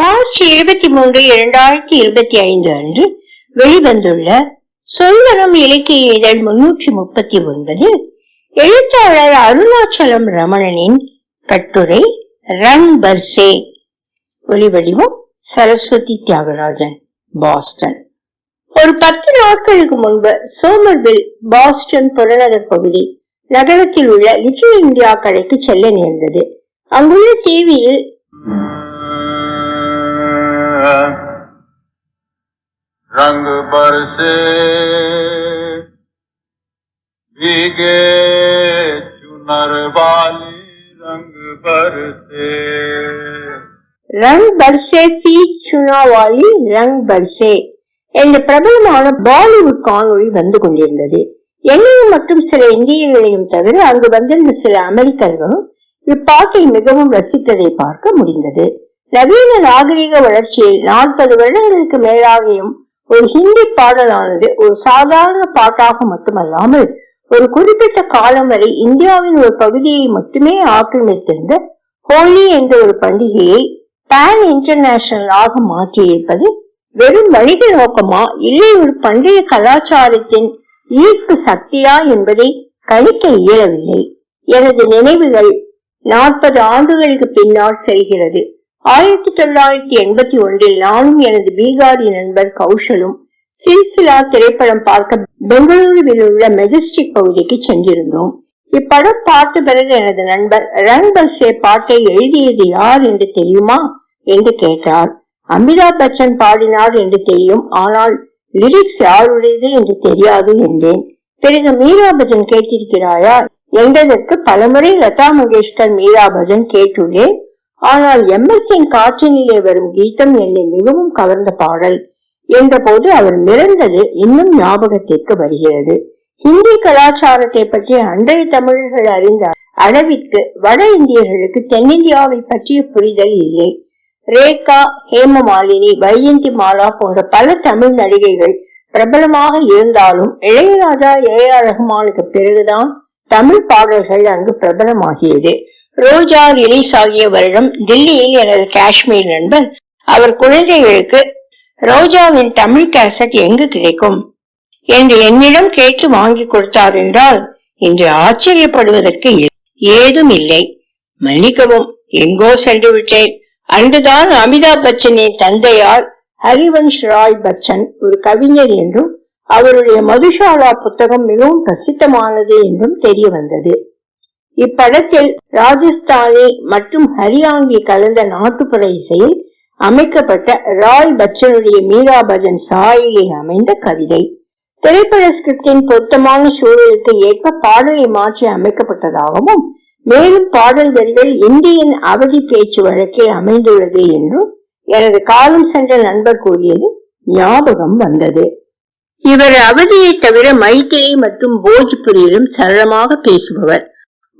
March இருபத்தி மூன்று இரண்டாயிரத்தி இருபத்தி ஐந்து அன்று வெளிவந்துள்ள சொல்வனம் இலக்கிய இதழ் முன்னூற்றி முப்பத்தி ஒன்பது எழுத்தாளர் அருணாச்சலம் ரமணனின் கட்டுரை ரன் பர்சே. ஒலிவடிவம் சரஸ்வதி தியாகராஜன் பாஸ்டன். ஒரு பத்து நாட்களுக்கு முன்பு சோமர்வில் பாஸ்டன் புறநகர் பகுதி நகரத்தில் உள்ள லிட்டில் இந்தியா கடைக்கு செல்ல நேர்ந்தது. அங்குள்ள டிவியில் रंग बरसे भीगे चुनर वाली रंग बरसे ரங் பர்சே ஃபி சுனாவாலி ரங் பர்சே என்ற பிரபலமான பாலிவுட் காணொளி வந்து கொண்டிருந்தது என்னையும் மற்றும் சில இந்தியர்களையும் தவிர அங்கு வந்திருந்த சில அமெரிக்கர்களும் இப்பாட்டை மிகவும் ரசித்ததை பார்க்க முடிந்தது நவீன நாகரிக வளர்ச்சியில் நாற்பது வருடங்களுக்கு மேலாகியும் ஒரு ஹிந்தி பாடலானது ஒரு சாதாரண பாட்டாக மட்டுமல்லாமல் ஒரு குறிப்பிட்ட காலம் வரை இந்தியாவின் ஒரு பகுதியை மட்டுமே ஆக்கிரமித்திருந்த ஹோலி என்ற ஒரு பண்டிகையை பேன் இன்டர்நேஷனல் ஆக மாற்றியிருப்பது வெறும் வணிக நோக்கமா? இல்லை ஒரு பண்டைய கலாச்சாரத்தின் ஈர்ப்பு சக்தியா என்பதை கணிக்க இயலவில்லை. எனது நினைவுகள் நாற்பது ஆண்டுகளுக்கு பின்னால் செல்கிறது. ஆயிரத்தி தொள்ளாயிரத்தி எண்பத்தி ஒன்றில் நானும் எனது பீகாரி நண்பர் கௌஷலும் சில்சிலா திரைப்படம் பார்க்க பெங்களூருவில் உள்ள மெஜஸ்டிக் பகுதிக்கு சென்றிருந்தோம். இப்படம் பார்த்த பிறகு எனது நண்பர் ரன் பாட்டை எழுதியது யார் என்று தெரியுமா என்று கேட்டார். அமிதாப் பச்சன் பாடினார் என்று தெரியும் ஆனால் லிரிக்ஸ் யாருடையது என்று தெரியாது என்றேன். பிறகு மீரா பஜன் கேட்டிருக்கிறாயா என்றதற்கு பலமுறை லதா மங்கேஷ்கர் மீரா பஜன் கேட்டுள்ளேன். ஆனால் எம் எஸ் என் காற்றினிலே வரும் கீதம் என்னை மிகவும் கவர்ந்த பாடல் என்றபோது அவர் மிரண்டது இன்னும் ஞாபகத்திற்கு வருகிறது. ஹிந்தி கலாச்சாரத்தை பற்றி அன்றைய தமிழர்கள் அறிந்த அளவிற்கு வட இந்தியர்களுக்கு தென்னிந்தியாவை பற்றிய புரிதல் இல்லை. ரேகா ஹேமமாலினி வைஜந்தி மாலா போன்ற பல தமிழ் நடிகைகள் பிரபலமாக இருந்தாலும் இளையராஜா ஏ ஆர் ரஹ்மானுக்கு பிறகுதான் தமிழ் பாடல்கள் அங்கு பிரபலமாகியது. ரோஜா ரிலீஸ் ஆகிய வருடம் தில்லியில் எனது காஷ்மீர் நண்பர் அவர் குழந்தைகளுக்கு ரோஜாவின் தமிழ் கேசட் எங்கு கிடைக்கும்? என்று என்னிடம் கேட்டு வாங்கி கொடுத்தார் என்றால் இன்று ஆச்சரியப்படுவதற்கு ஏதும் இல்லை மன்னிக்கவும் எங்கோ சென்று விட்டேன். அன்றுதான் அமிதாப் பச்சனின் தந்தையார் ஹரிவன்ஷ் ராய் பச்சன் ஒரு கவிஞர் என்றும் அவருடைய மதுஷாலா புத்தகம் மிகவும் பிரசித்தமானது என்றும் தெரிய வந்தது இப்படத்தில் ராஜஸ்தானி மற்றும் ஹரியாங்கி கலந்த நாட்டுப்புற இசையில் அமைக்கப்பட்ட ராய் பச்சனுடைய மீரா பஜன் சாயலில் அமைந்த கவிதை. திரைப்பட ஸ்கிரிப்டின் பொருத்தமான சூழலுக்கு ஏற்ப பாடலை மாற்றி அமைக்கப்பட்டதாகவும் மேலும் பாடல் வரிகள் இந்தியின் அவதி பேச்சு வழக்கில் அமைந்துள்ளது என்றும் எனது காலம் சென்ற நண்பர் கூறியது ஞாபகம் வந்தது. இவர் அவதியை தவிர மைத்திரி மற்றும் போஜ்புரியிலும் சரளமாக பேசுபவர்.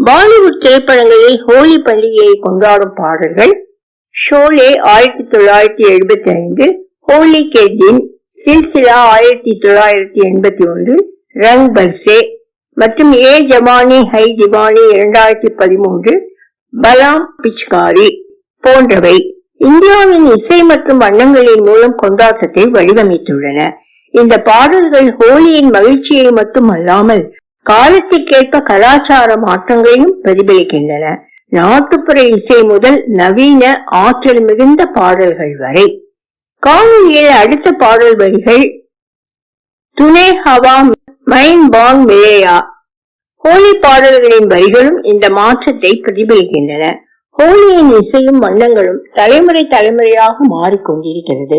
பாலிவுட் திரைப்படங்களில் ஹோலி பண்டிகையை கொண்டாடும் பாடல்கள் ஷோலே ஆயிரத்தி தொள்ளாயிரத்தி எழுபத்தி ஐந்து ஹோலி கே தின் சில்சிலா ஆயிரத்தி தொள்ளாயிரத்தி எண்பத்தி ஒன்று ரங் பர்சே மற்றும் ஏ ஜமானி ஹை திவானி இரண்டாயிரத்தி பதிமூன்று பலாம் பிச்காரி போன்றவை இந்தியாவின் இசை மற்றும் வண்ணங்களின் மூலம் கொண்டாட்டத்தை வடிவமைத்துள்ளன. இந்த பாடல்கள் ஹோலியின் மகிழ்ச்சியை மட்டும் அல்லாமல் காலத்திற்கேற்ப கலாச்சார மாற்றங்களையும் பிரதிபலிக்கின்றன. நாட்டுப்புற இசை முதல் நவீன ஆற்றல் மிகுந்த பாடல்கள் வரை. காணொலியில் அடுத்த பாடல் வரிகள் துணே ஹவா மைன் பாங் மிலேயா ஹோலி பாடல்களின் வரிகளும் இந்த மாற்றத்தை பிரதிபலிக்கின்றன. ஹோலியின் இசையும் வண்ணங்களும் தலைமுறை தலைமுறையாக மாறிக்கொண்டிருக்கிறது.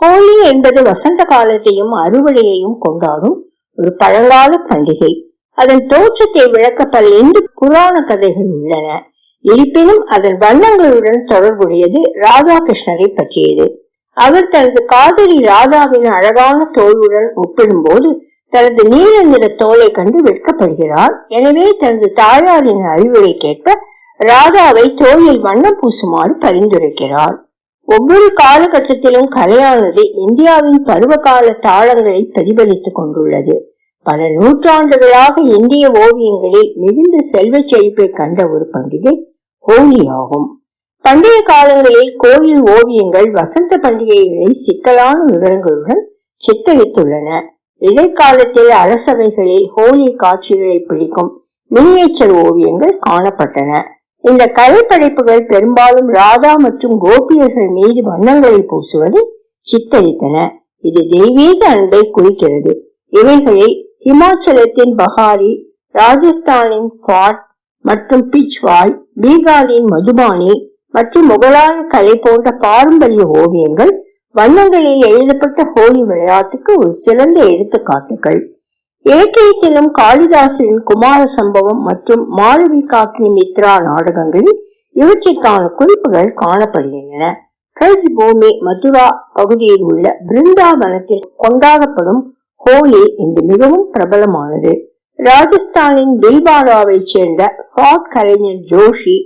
ஹோலி என்பது வசந்த காலத்தையும் அறுவடையையும் கொண்டாடும் ஒரு பழங்கால பண்டிகை. அதன் தோற்றத்தை விளக்க பல இந்து புராண கதைகள் உள்ளன. இருப்பினும் அதன் வண்ணங்களுடன் தொடர்புடையது ராதாகிருஷ்ணரை பற்றியது. அவர் தனது காதலி ராதாவின் அழகான தோளுடன் ஒப்பிடும்போது தனது நீல நிற தோலை கண்டு வெட்கப்படுகிறார். எனவே தனது தாயாரின் அறிவுரை கேட்ப ராதாவை தோளில் வண்ணம் பூசுமாறு பரிந்துரைக்கிறார். ஒவ்வொரு காலகட்டத்திலும் கலையானது இந்தியாவின் பருவகால தாளங்களை பிரதிபலித்துக் கொண்டுள்ளது. பல நூற்றாண்டுகளாக இந்திய ஓவியங்களில் மிகுந்த செல்வச் செழிப்பை கண்ட ஒரு பண்டிகை ஹோலி ஆகும் பண்டைய காலங்களில் கோயில் ஓவியங்கள் வசந்த பண்டிகைகளை சிக்கலான விவரங்களுடன் சித்தரித்துள்ளன. இடைக்காலத்தில் அரசவைகளில் ஹோலி காட்சிகளை பிடிக்கும் மினியேச்சர் ஓவியங்கள் காணப்பட்டன. இந்த கலைப்படைப்புகள் பெரும்பாலும் ராதா மற்றும் கோபியர்கள் மீது வண்ணங்களை பூசுவதை சித்தரித்தன. இது தெய்வீக அன்பை குறிக்கிறது. இவைகளில் ஹிமாச்சலத்தின் பஹாரி ராஜஸ்தானின் ஃபாட் மற்றும் பிச்வாய் பீகாரின் மதுபானி மற்றும் முகலாய கலை போன்ற பாரம்பரிய ஓவியங்கள் வண்ணங்களில் எழுதப்பட்ட ஹோலி விளையாட்டுக்கு ஒரு சிறந்த எடுத்துக்காட்டுகள். இலக்கியத்திலும் காளிதாசனின் குமார சம்பவம் மற்றும் மாளவி காக்கினி மித்ரா நாடகங்களில் இவற்றிற்கான குறிப்புகள் காணப்படுகின்றன. பிரஜ் பூமி மதுரா பகுதியில் உள்ள பிருந்தாவனத்தில் கொண்டாடப்படும் ஹோலி இன்று மிகவும் பிரபலமானது. ராஜஸ்தானின் பில்பாராவை சேர்ந்த ஃபாட் கலைஞர் ஜோஷி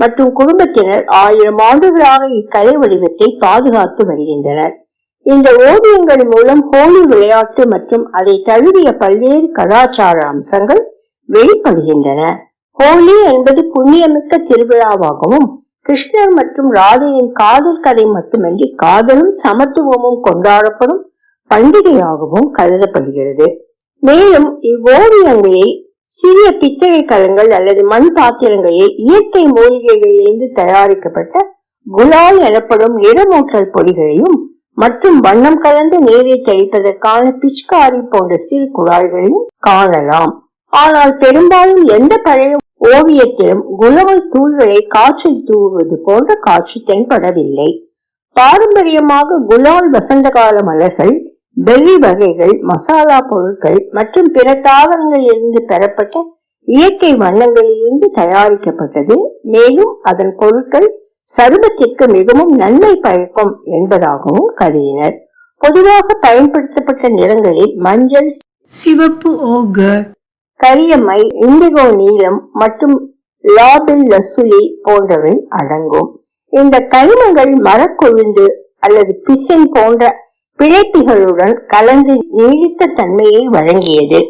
மற்றும் குடும்பத்தினர் ஆயிரம் ஆண்டுகளாக இக்கலை வடிவத்தை பாதுகாத்து வருகின்றனர். இந்த ஓவியங்கள் மூலம் ஹோலி விளையாட்டு மற்றும் அதை தழுவிய பல்வேறு கலாச்சார அம்சங்கள் வெளிப்படுகின்றன. ஹோலி என்பது புண்ணியமிக்க திருவிழாவாகவும் கிருஷ்ணர் மற்றும் ராதையின் காதல் கதை மட்டுமின்றி காதலும் சமத்துவமும் கொண்டாடப்படும் பண்டிகையாகவும் கருதப்படுகிறது. மேலும் இவ்வோவியங்களை சிறிய பித்தளை கலங்கள் அல்லது மண் பாத்திரங்களில் இயற்கை மூலிகைகளிலிருந்து தயாரிக்கப்பட்ட குலால் எனப்படும் நிறமூற்றல் பொடிகளையும் மற்றும் வண்ணம் கலந்த நீரை தெளிப்பதற்கான பிச்காரி போன்ற சிறு குழாய்களையும் காணலாம். ஆனால் பெரும்பாலும் எந்த பழைய ஓவியத்திலும் குலவல் தூள்களை காற்றில் தூவுவது போன்ற காட்சி தென்படவில்லை. பாரம்பரியமாக குலால் வசந்த கால மலர்கள் பெர்ரி வகைகள் மசாலா பொருட்கள் மற்றும் பிற தாவரங்களிலிருந்து பெறப்பட்ட இயற்கை வண்ணங்களிலிருந்து தயாரிக்கப்பட்டது. மேலும் அதன் பொருட்கள் சருமத்திற்கு மிகவும் நன்மை பயக்கும் என்பதாகவும் கருதினர். பொதுவாக பயன்படுத்தப்பட்ட நிறங்களில் மஞ்சள் சிவப்பு ஓகர் இந்திகோ நீலம் மற்றும் லாபில் லசுலி போன்றவை அடங்கும். இந்த கனிமங்கள் மரக்கொழுந்து அல்லது பிசின் போன்ற பிழைப்பிகளுடன் கலந்து நீடித்த தன்மையை வழங்கியது.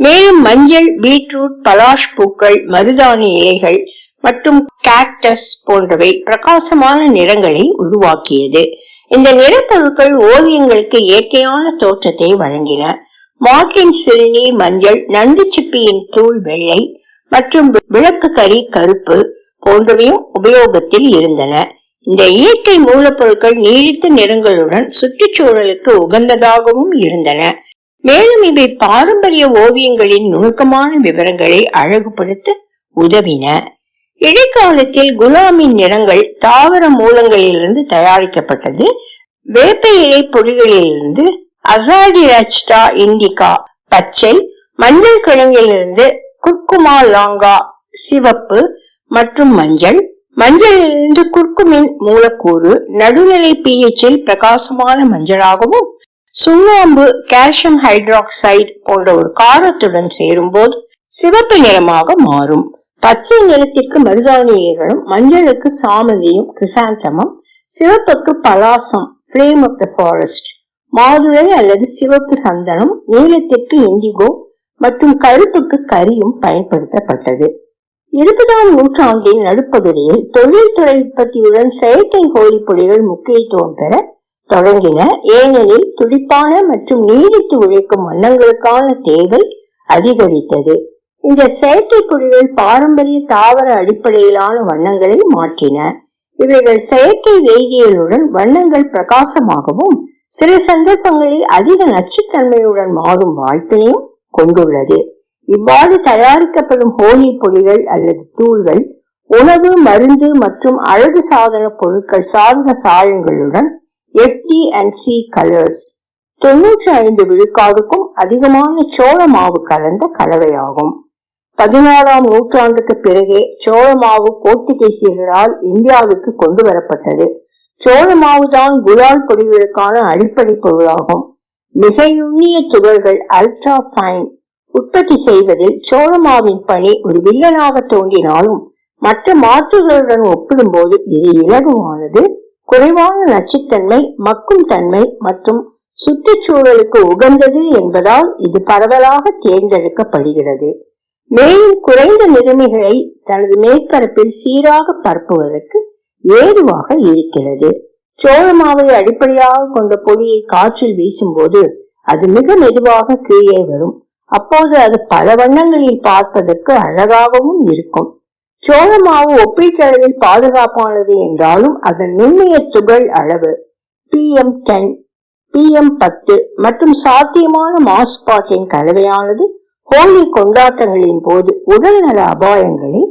மேலும் மஞ்சள் பீட்ரூட் பலாஷ் பூக்கள் மருதாணி இலைகள் மற்றும் கேக்டஸ் போன்றவை பிரகாசமான நிறங்களை உருவாக்கியது. இந்த நிறப்பொருட்கள் ஓவியங்களுக்கு இயற்கையான தோற்றத்தை வழங்கின. மாட்டின் சிறுநீர் மஞ்சள் நண்டு சிப்பியின் தூள் வெள்ளை மற்றும் விளக்கு கறி கருப்பு போன்றவையும் உபயோகத்தில் இருந்தன. இந்த இயற்கை மூலப்பொருட்கள் நீடித்த நிறங்களுடன் சுற்றுச்சூழலுக்கு உகந்ததாகவும் இருந்தன. மேலும் இவை பாரம்பரிய ஓவியங்களின் நுணுக்கமான விவரங்களை அழகுபடுத்த உதவின. இடைக்காலத்தில் குலாமின் நிறங்கள் தாவர மூலங்களிலிருந்து தயாரிக்கப்பட்டது. வேப்ப இலை பொடிகளிலிருந்து அசாடிரச்டா இண்டிகா பச்சை மஞ்சள் கிழங்கிலிருந்து குர்குமா லாங்கா சிவப்பு மற்றும் மஞ்சள் மஞ்சளிலிருந்து குர்குமின் மூலக்கூறு நடுநிலை பிஹெச்சில் பிரகாசமான மஞ்சளாகவும் சுண்ணாம்பு கால்சியம் ஹைட்ராக்சைடு போன்ற ஒரு காரத்துடன் சேரும்போது சிவப்பு நிறமாக மாறும். பச்சை நிறத்திற்கு மருதாணியைகளும் மஞ்சளுக்கு சாமந்தியும் கிறிசாந்தமும் சிவப்புக்கு பலாசம் ஃபிளேம் ஆஃப் த ஃபாரஸ்ட் மாதுளை அல்லது சிவப்பு சந்தனம் நீலத்திற்கு இண்டிகோ மற்றும் கருப்புக்கு கரியும் பயன்படுத்தப்பட்டது. இருபதாம் நூற்றாண்டின் நடுப்பகுதியில் தொழில்துறை உற்பத்தியுடன் செயற்கை ஹோலி பொடிகள் முக்கியத்துவம் பெற தொடங்கின. ஏனெனில் துடிப்பான மற்றும் நீடித்து உழைக்கும் வண்ணங்களுக்கான தேவை அதிகரித்தது. இந்த செயற்கை பொடிகள் பாரம்பரிய தாவர அடிப்படையிலான வண்ணங்களை மாற்றின. இவைகள் செயற்கை வேதியியலுடன் வண்ணங்கள் பிரகாசமாகவும் சில சந்தர்ப்பங்களில் அதிக நச்சுத்தன்மையுடன் மாறும் வாய்ப்பினையும் கொண்டுள்ளது. இவ்வாறு தயாரிக்கப்படும் ஹோலி பொடிகள் அல்லது தூள்கள் உணவு மருந்து மற்றும் அழகு சாதன பொருட்கள் சார்ந்த சாயங்களுடன் எஃப்டி அண்ட் சி கலர்ஸ் தொன்னூற்றி ஐந்து விழுக்காடுக்கும் அதிகமான சோள மாவு கலந்த கலவையாகும். பதினாறாம் நூற்றாண்டுக்கு பிறகே சோள மாவு போர்த்துகீசியர்களால் இந்தியாவுக்கு கொண்டு வரப்பட்டது சோள மாவுதான் குலால் பொடிகளுக்கான அடிப்படை பொருளாகும். மிக நுண்ணிய துகள்கள் அல்ட்ரா ஃபைன் உற்பத்தி செய்வதில் சோழமாவின் பணி ஒரு வில்லனாக தோன்றினாலும் மற்ற மாற்றுகளுடன் ஒப்பிடும்போது இது இலகுவானது. குறைவான நச்சுத்தன்மை மக்கும் தன்மை மற்றும் சுற்றுச்சூழலுக்கு உகந்தது என்பதால் இது பரவலாக தேர்ந்தெடுக்கப்படுகிறது. மேலும் குறைந்த நிலைமைகளை தனது மேற்பரப்பில் சீராக பரப்புவதற்கு ஏதுவாக இருக்கிறது. சோள மாவை அடிப்படையாக கொண்ட பொடியை காற்றில் வீசும்போது அது மிக மெதுவாக கீழே வரும். அப்போது அது பல வண்ணங்களில் பார்ப்பதற்கு அழகாகவும் இருக்கும். சோள மாவு ஒப்பீட்டளவில் பாதுகாப்பானது என்றாலும் அதன் நுண்ணிய துகள் அளவு பிஎம் டென் பிஎம் பத்து மற்றும் சாத்தியமான மாசுபாட்டின் கலவையானது ஹோலி கொண்டாட்டங்களின் போது உடல்நல அபாயங்களை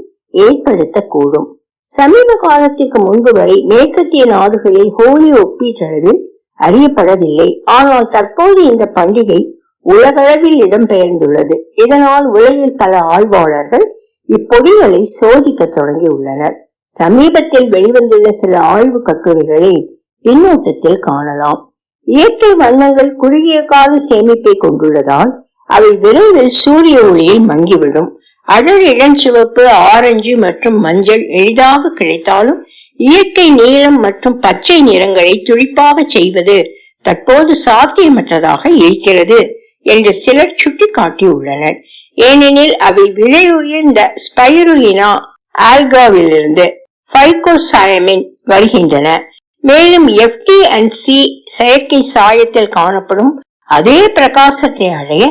ஏற்படுத்தக்கூடும். சமீப காலத்திற்கு முன்பு வரை மேற்கத்திய நாடுகளில் ஹோலி ஒப்பீட்டளவில் அறியப்படவில்லை. ஆனால் தற்போது இந்த பண்டிகை உலகளவில் இடம்பெயர்ந்துள்ளது. இதனால் உலகில் பல ஆய்வாளர்கள் இப்பொடிகளை சோதிக்க தொடங்கியுள்ளனர். சமீபத்தில் வெளிவந்துள்ள சில ஆய்வு கட்டுரைகளை பின்னோட்டத்தில் காணலாம். இயற்கை வண்ணங்கள் குறுகிய கால சேமிப்பை கொண்டுள்ளதால் அவை விரைவில் சூரிய ஒளியில் மங்கிவிடும். அடர் இளஞ்சிவப்பு ஆரஞ்சு மற்றும் மஞ்சள் எளிதாக கிடைத்தாலும் இயற்கை நீளம் மற்றும் பச்சை நிறங்களை துடிப்பாக செய்வது தற்போது சாத்தியமற்றதாக இருக்கிறது. என்று சிலர் சுட்டிக்காட்டியுள்ளனர். ஏனெனில் அவை விலை உயர்ந்த ஸ்பைருலினா ஆல்காவிலிருந்து பைகோசாயமின் வருகின்றன. மேலும் எஃப்டி அண்ட் சி செயற்கை சாயத்தில் காணப்படும் அதே பிரகாசத்தை அடைய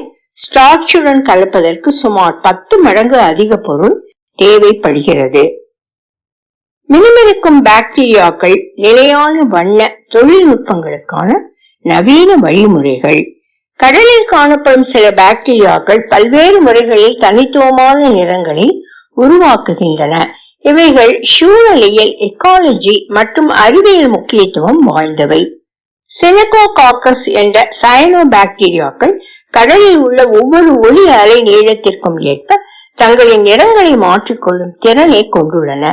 ஸ்டார்ச்சுடன் கலப்பதற்கு சுமார் பத்து மடங்கு அதிக பொருள் தேவைப்படுகிறது. மினுமினுக்கும் பாக்டீரியாக்கள் நிலையான வண்ண தொழில்நுட்பங்களுக்கான நவீன வழிமுறைகள். கடலில் காணப்படும் சில பாக்டீரியாக்கள் பல்வேறு முறைகளில் தனித்துவமான நிறங்களை உருவாக்குகின்றன. இவைகள் சூழலியல் எக்காலஜி மற்றும் அறிவியல் முக்கியத்துவம் வாய்ந்தவை. செனகோகாக்கஸ் என்ற சயனோ பாக்டீரியாக்கள் கடலில் உள்ள ஒவ்வொரு ஒளி அலை நீளத்திற்கும் ஏற்ப தங்களின் நிறங்களை மாற்றிக்கொள்ளும் திறனை கொண்டுள்ளன.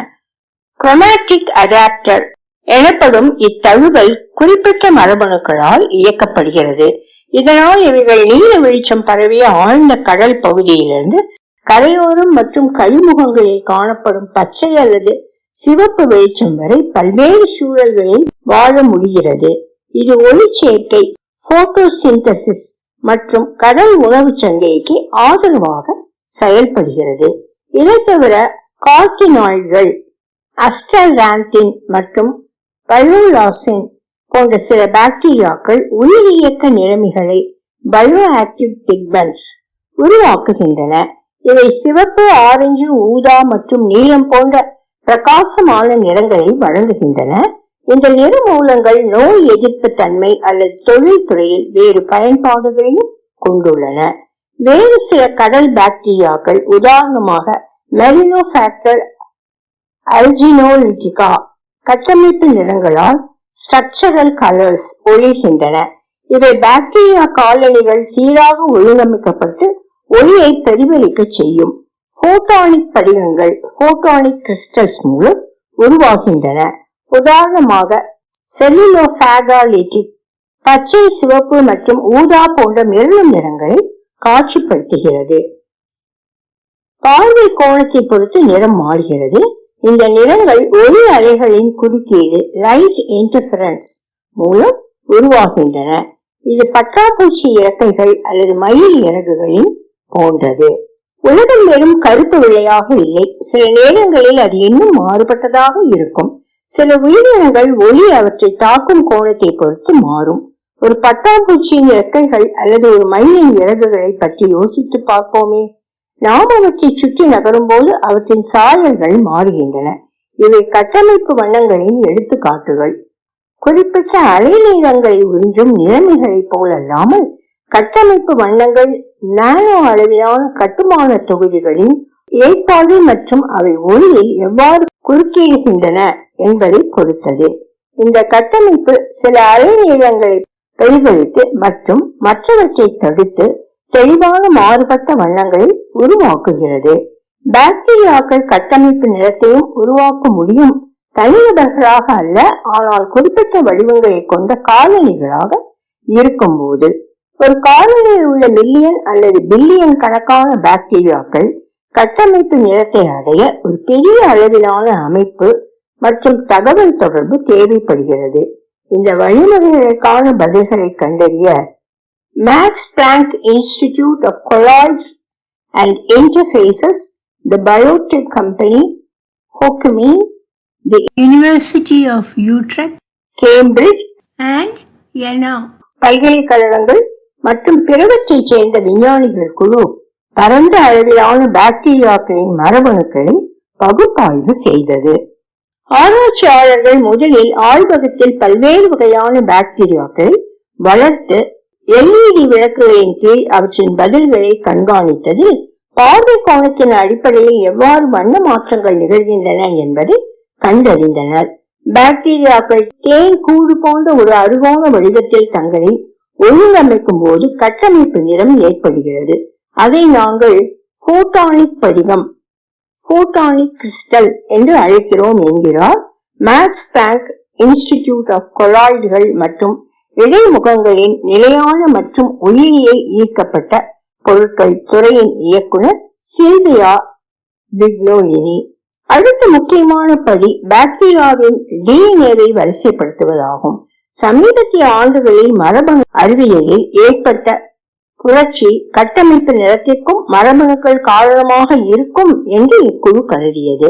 குரோமேட்டிக் அடாப்டர் எனப்படும் இத்தழுவல் குறிப்பிட்ட மரபணுக்களால் இயக்கப்படுகிறது. இதனால் இவைகள் நீல வெளிச்சம் பரவிய ஆழ்ந்த கடல் பகுதியிலிருந்து கரையோரம் மற்றும் கழிமுகங்களில் காணப்படும் பச்சை அல்லது சிவப்பு வெளிச்சம் வரை பல்வேறு சூழல்களில் வாழ முடிகிறது. இது ஒளிச்சேர்க்கை போட்டோசிந்தசிஸ் மற்றும் கடல் உணவு சங்கைக்கு ஆதரவாக செயல்படுகிறது. இதை தவிர கார்டினாய்டுகள் அஸ்டாசாந்தின் மற்றும் பயோலாசின் போன்ற சில பாக்டீரியாக்கள் உயிர் இயக்க நிலைமைகளை பயோ ஆக்டிவ் பிக்மெண்ட்ஸ் உருவாக்குகின்றன. இவை சிவப்பு ஆரஞ்சு ஊதா மற்றும் நீலம் போன்ற பிரகாசமான நிறங்களை வழங்குகின்றன. இந்த நிற மூலங்கள் நோய் எதிர்ப்பு தன்மை அல்லது தொழில்துறையில் வேறு பயன்பாடுகளையும் கொண்டுள்ளன. வேறு சில கடல் பாக்டீரியாக்கள் உதாரணமாக மெரினோஃபாக்டர் அல்ஜினோலிட்டிகா கட்டமைப்பு நிறங்களால் ஸ்ட்ரக்சரல் கலர்ஸ் ஒளிர்கின்றன இவை பாக்டீரியா காலனிகள் சீராக ஒழுங்கமைக்கப்பட்டு ஒளியை பிரதிபலிக்க செய்யும். போட்டானிக் படிகங்கள் போட்டானிக் கிறிஸ்டல்ஸ் மூலம் உருவாகின்றன. உதாரணமாக செல்லுலோபாகாலிட்டிக் பச்சை சிவப்பு மற்றும் ஊதா போன்ற மெருளும் நிறங்களை காட்சிப்படுத்துகிறது. பார்வை கோணத்தை பொறுத்து நிறம் மாறுகிறது. இந்த நிறங்கள் ஒளி அலைகளின் குறுக்கீடு லைட் இன்டர்ஃபரன்ஸ் மூலம் உருவாகின்றன. இது பட்டாப்பூச்சி இறக்கைகள் அல்லது மயில் இறகுகளின் போன்றது. உலகம் வெறும் கருப்பு வெள்ளையாக இல்லை. சில நேரங்களில் அது இன்னும் மாறுபட்டதாக இருக்கும். சில உயிரினங்கள் ஒளி அவற்றை தாக்கும் கோணத்தை பொறுத்து மாறும். ஒரு பட்டாம்பூச்சியின் இறக்கைகள் அல்லது ஒரு மயிலின் இறகுகளை பற்றி யோசித்து பார்ப்போமே. நாம் அவற்றை சுற்றி நகரும் போது அவற்றின் சாயல்கள் மாறுகின்றன. இவை கட்டமைப்பு வண்ணங்களின் எடுத்துக்காட்டுகள். குறிப்பிட்ட அலைநீளங்களை உறிஞ்சும் நிலைமைகளைப் போலல்லாமல் கட்டமைப்பு வண்ணங்கள் நானோ அளவிலான கட்டுமான தொகுதிகளின் ஏற்பாடு மற்றும் அவை ஒளியை எவ்வாறு குறுக்கிடுகின்றன என்பதை பொறுத்தது. இந்த கட்டமைப்பு சில அலைநீளங்களை பிரதிபலித்து மற்றும் மற்றவற்றை தடுத்து தெளிவான மாறுபட்ட வண்ணங்களை உருவாக்குகிறது. பாக்டீரியாக்கள் கட்டமைப்பு நிறத்தையும் உருவாக்க முடியும். தனிநபர்களாக அல்ல ஆனால் குறிப்பிட்ட வடிவங்களை கொண்ட காலனிகளாக இருக்கும்போது. ஒரு காலனியில் உள்ள மில்லியன் அல்லது பில்லியன் கணக்கான பாக்டீரியாக்கள் கட்டமைப்பு நிறத்தை அடைய ஒரு பெரிய அளவிலான அமைப்பு மற்றும் தகவல் தொடர்பு தேவைப்படுகிறது. இந்த வழிமுறைகளுக்கான பதில்களை கண்டறிய Max Planck institute of colloids and interfaces the biotech company ஹோக்குமின் the University of Utrecht, Cambridge and Jena. பல்கலைக்கழகங்கள் மற்றும் பிறவற்றைச் சேர்ந்த விஞ்ஞானிகள் குழு பரந்த அளவிலான பாக்டீரியாக்களின் மரபணுக்களை பகுப்பாய்வு செய்தது ஆராய்ச்சியாளர்கள் முதலில் ஆய்வகத்தில் பல்வேறு வகையான பாக்டீரியாக்களை வளர்த்து எல்இடி விளக்குகளின் கீழ் அவற்றின் பதில்களை கண்காணித்ததில் பார்வை கோணத்தின் அடிப்படையில் எவ்வாறு வண்ண மாற்றங்கள் நிகழ்கின்றன என்பதை கண்டறிந்தனர். பாக்டீரியாக்கள் தேன் கூடு போன்ற ஒரு அருகோண வடிவத்தில் தங்களை ஒழுங்கமைக்கும் போது கட்டமைப்பு நிறம் ஏற்படுகிறது. அதை நாங்கள் போட்டானிக் படிகம் போட்டானிக் கிறிஸ்டல் என்று அழைக்கிறோம் என்கிறார். மேக்ஸ் பிளாங்க் இன்ஸ்டிடியூட் ஆஃப் கொலாய்டுகள் மற்றும் இடைமுகங்களின் நிலையான மற்றும் ஒளியை ஈர்க்கப்பட்ட பொருட்கள் துறையின் இயக்குனர் சில்வியா பிக்லோயினி அடுத்த முக்கியமான படி பாக்டீரியாவின் டிஎன்ஏவை வரிசைப்படுத்துவதாகும். சமீபத்திய ஆண்டுகளில் மரபணு அறிவியலில் ஏற்பட்ட புரட்சி கட்டமைப்பு நிலத்திற்கும் மரபணுக்கள் காரணமாக இருக்கும் என்று இக்குழு கருதியது.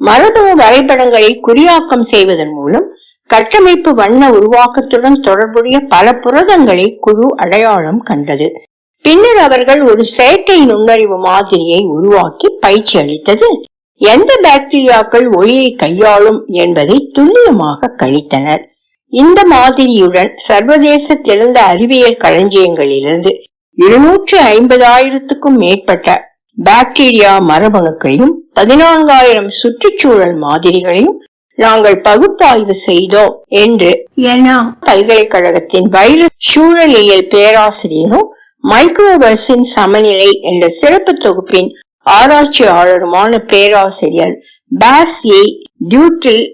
மரபணு வரைபடங்களை குறியாக்கம் செய்வதன் மூலம் கட்டமைப்பு வண்ண உருவாக்கத்துடன் தொடர்புடைய பல புரதங்களை குழு அடையாளம் கண்டது. பின்னர் அவர்கள் ஒரு செயற்கை நுண்ணறிவு மாதிரியை உருவாக்கி பயிற்சி அளித்தது. எந்த பாக்டீரியாக்கள் ஒளியை கையாளும் என்பதை துல்லியமாக கணித்தனர். இந்த மாதிரியுடன் சர்வதேச திறந்த அறிவியல் களஞ்சியங்களிலிருந்து இருநூற்று ஐம்பதாயிரத்துக்கும் மேற்பட்ட பாக்டீரியா மரபணுக்களையும் பதினான்காயிரம் சுற்றுச்சூழல் மாதிரிகளையும் நாங்கள் பகுப்பாய்வு செய்தோம் என்று Jena. பல்கலைக்கழகத்தின் வைரஸ் சூழலியல் பேராசிரியரும் மைக்ரோவர்ஸின் சமநிலை என்ற சிறப்பு தொகுப்பின் ஆராய்ச்சியாளருமான பேராசிரியர் பாஸ் ஏ டியூட்டில்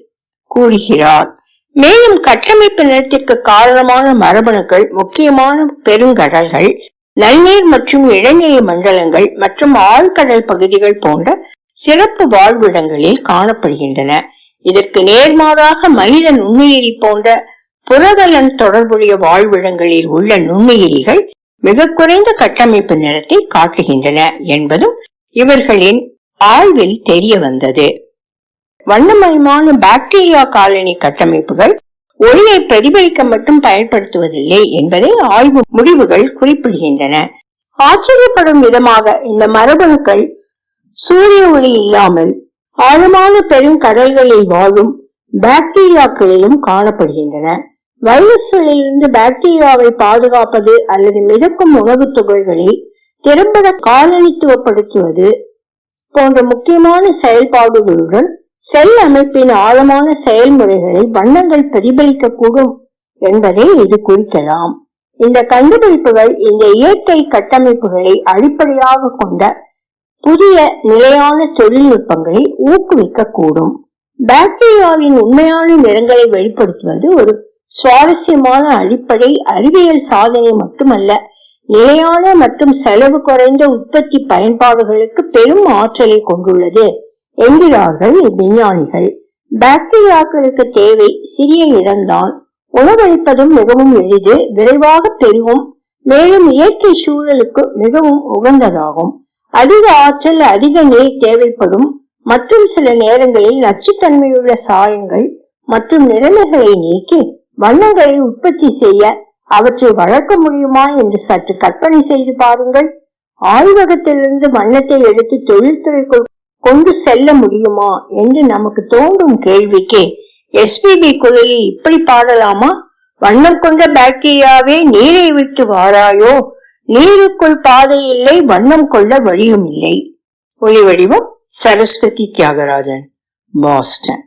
கூறுகிறார் மேலும் கட்டமைப்பு நிலத்திற்கு காரணமான மரபணுக்கள் முக்கியமான பெருங்கடல்கள் நன்னீர் மற்றும் இளநீர் மண்டலங்கள் மற்றும் ஆழ்கடல் பகுதிகள் போன்ற சிறப்பு வாழ்விடங்களில் காணப்படுகின்றன இதற்கு நேர்மாறாக மனித நுண்ணுயிரி போன்ற புரதலன் தொடர்புடைய வாழ்விடங்களில் உள்ள நுண்ணுயிரிகள் மிக குறைந்த கட்டமைப்பு நிறத்தை காட்டுகின்றன என்பதும் இவர்களின் ஆய்வில் தெரிய வந்தது. வண்ணமயமான பாக்டீரியா காலனி கட்டமைப்புகள் ஒளியை பிரதிபலிக்க மட்டும் பயன்படுத்துவதில்லை என்பதை ஆய்வு முடிவுகள் குறிப்பிடுகின்றன. ஆச்சரியப்படும் விதமாக இந்த மரபணுக்கள் சூரிய ஒளி இல்லாமல் ஆழமான பெருங்கடல்களில் வாழும் பாக்டீரியாக்களிலும் காணப்படுகின்றன. வைரஸ்களிலிருந்து பாக்டீரியாவை பாதுகாப்பது அல்லது மிதக்கும் உணவுத் துகள்களை திறம்பட காலனித்துவப்படுத்துவது போன்ற முக்கியமான செயல்பாடுகளுடன் செல் அமைப்பின் ஆழமான செயல்முறைகளை வண்ணங்கள் பிரதிபலிக்க கூடும் என்பதை இது குறிக்கலாம். இந்த கண்டுபிடிப்புகள் இந்த இயற்கை கட்டமைப்புகளை அடிப்படையாக கொண்ட புதிய நிலையான தொழில்நுட்பங்களை ஊக்குவிக்க கூடும் பாக்டீரியாவின் உண்மையான நிறங்களை வெளிப்படுத்துவது ஒரு சுவாரஸ்யமான அடிப்படை அறிவியல் சாதனை மட்டுமல்ல நிலையான மற்றும் செலவு குறைந்த உற்பத்தி பயன்பாடுகளுக்கு பெரும் ஆற்றலை கொண்டுள்ளது என்கிறார்கள் விஞ்ஞானிகள். பாக்டீரியாக்களுக்கு தேவை சிறிய இடம்தான். உணவளிப்பதும் மிகவும் எளிது விரைவாக பெருகும் மேலும் இயற்கை சூழலுக்கு மிகவும் உகந்ததாகும். அதிக ஆற்றல் அதிக நீர் தேவைப்படும் மற்றும் சில நேரங்களில் நச்சுத்தன்மையுள்ள சாயங்கள் மற்றும் நிறமைகளை நீக்கி வண்ணங்களை உற்பத்தி செய்ய அவற்றை வளர்க்க முடியுமா என்று சற்று கற்பனை செய்து பாருங்கள். ஆய்வகத்திலிருந்து வண்ணத்தை எடுத்து தொழில்துறைக்குள் கொண்டு செல்ல முடியுமா என்று நமக்கு தோன்றும் கேள்விக்கு எஸ்பிபி குரலில் இப்படி பாடலாமா? வண்ணம் கொண்ட பாக்டீரியாவே நீரை விட்டு வாராயோ? நீருக்குள் பாதை இல்லை வண்ணம் கொள்ள வழியும் இல்லை. ஒளி வடிவம் சரஸ்வதி தியாகராஜன் பாஸ்டன்.